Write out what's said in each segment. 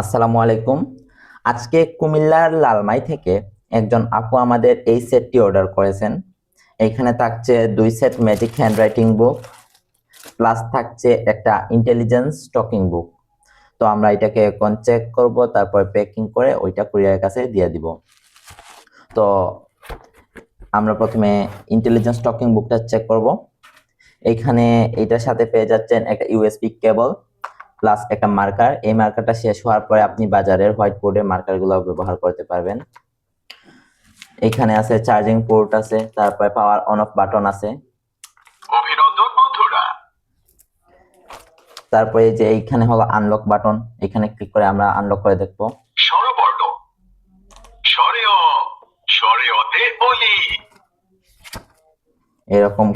আসসালামু আলাইকুম। আজকে কুমিল্লার লালমাই থেকে একজন আপু আমাদের এই সেটটি অর্ডার করেছেন। এখানে থাকছে দুই set magic handwriting book, plus থাকছে একটা ইন্টেলিজেন্স টকিং বুক। তো আমরা এটাকে এখন চেক করব, তারপর প্যাকিং করে ওইটা কুরিয়ারের কাছে দিয়ে দিব। তো আমরা প্রথমে ইন্টেলিজেন্স টকিং বুকটা চেক করব। এইখানে এইটার সাথে পেয়ে যাচ্ছেন একটা ইউএসপি কেবল। প্লাস একটা মার্কার। এই মার্কারটা শেষ হওয়ার পরে আপনি বাজারের হোয়াইট বোর্ডের মার্কারগুলো ব্যবহার করতে পারবেন। এখানে আছে চার্জিং পোর্ট আছে তারপরে পাওয়ার অন অফ বাটন আছে। অভিনন্দন বন্ধুরা। তারপরে যে এইখানে হলো আনলক বাটন এখানে ক্লিক করে আমরা আনলক করে দেখব। স্বরবর্ণ এরকম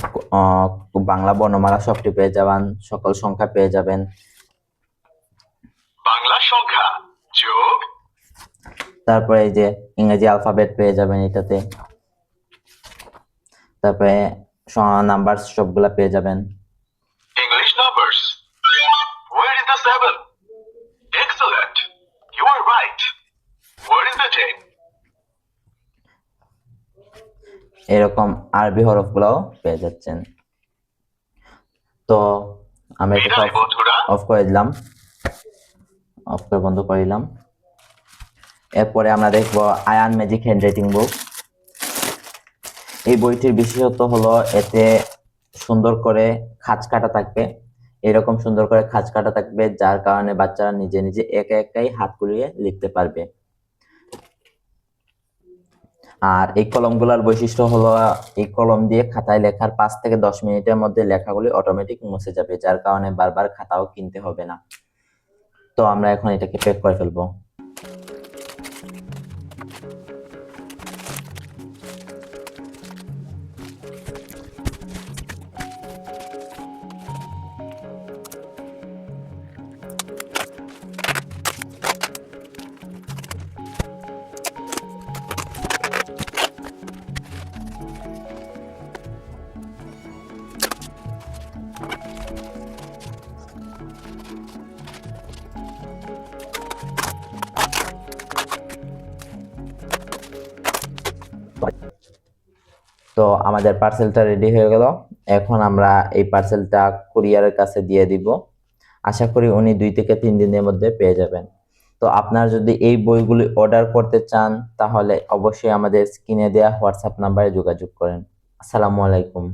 বাংলা বর্ণমালা সবটি পেয়ে যাবেন সকল সংখ্যা পেয়ে যাবেন। বাংলা সংখ্যা যোগ তারপরে এই যে ইংরেজি অ্যালফাবেট পেয়ে যাবেন এটাতে তারপরে নাম্বার সবগুলা পেয়ে যাবেন. Where is the seven? Excellent. You are right. Where is the ten? এরকম আরবি হরফ হরফগুলোও পেয়ে যাচ্ছেন তো আমরা এটা অফ করে দিলাম অফ করে বন্ধ করে দিলাম। এরপরে আমরা দেখব আয়ান ম্যাজিক হ্যান্ডরাইটিং বুক এই বইটির বিশেষত্ব হলো এতে সুন্দর করে খাঁজ কাটা থাকবে। এরকম সুন্দর করে খাঁজ কাটা থাকবে, যার কারণে বাচ্চারা নিজে নিজে একা একাই হাত কুলিয়ে লিখতে পারবে। আর এই কলমগুলোর বৈশিষ্ট্য হলো, এই কলম দিয়ে খাতায় লেখার পাঁচ থেকে দশ মিনিটের মধ্যে লেখাগুলি অটোমেটিক মুছে যাবে, যার কারণে বারবার খাতাও কিনতে হবে না। তো আমরা এখন এটাকে প্যাক করে ফেলব। তো আমাদের পার্সেলটা রেডি হয়ে গেল। এখন আমরা এই পার্সেলটা কুরিয়ারের কাছে দিয়ে দিব। আশা করি উনি দুই থেকে তিন দিনের মধ্যে পেয়ে যাবেন। তো আপনারা যদি এই বইগুলি অর্ডার করতে চান, তাহলে অবশ্যই আমাদের স্ক্রিনে দেওয়া হোয়াটসঅ্যাপ নাম্বারে যোগাযোগ করেন। আসসালামু আলাইকুম।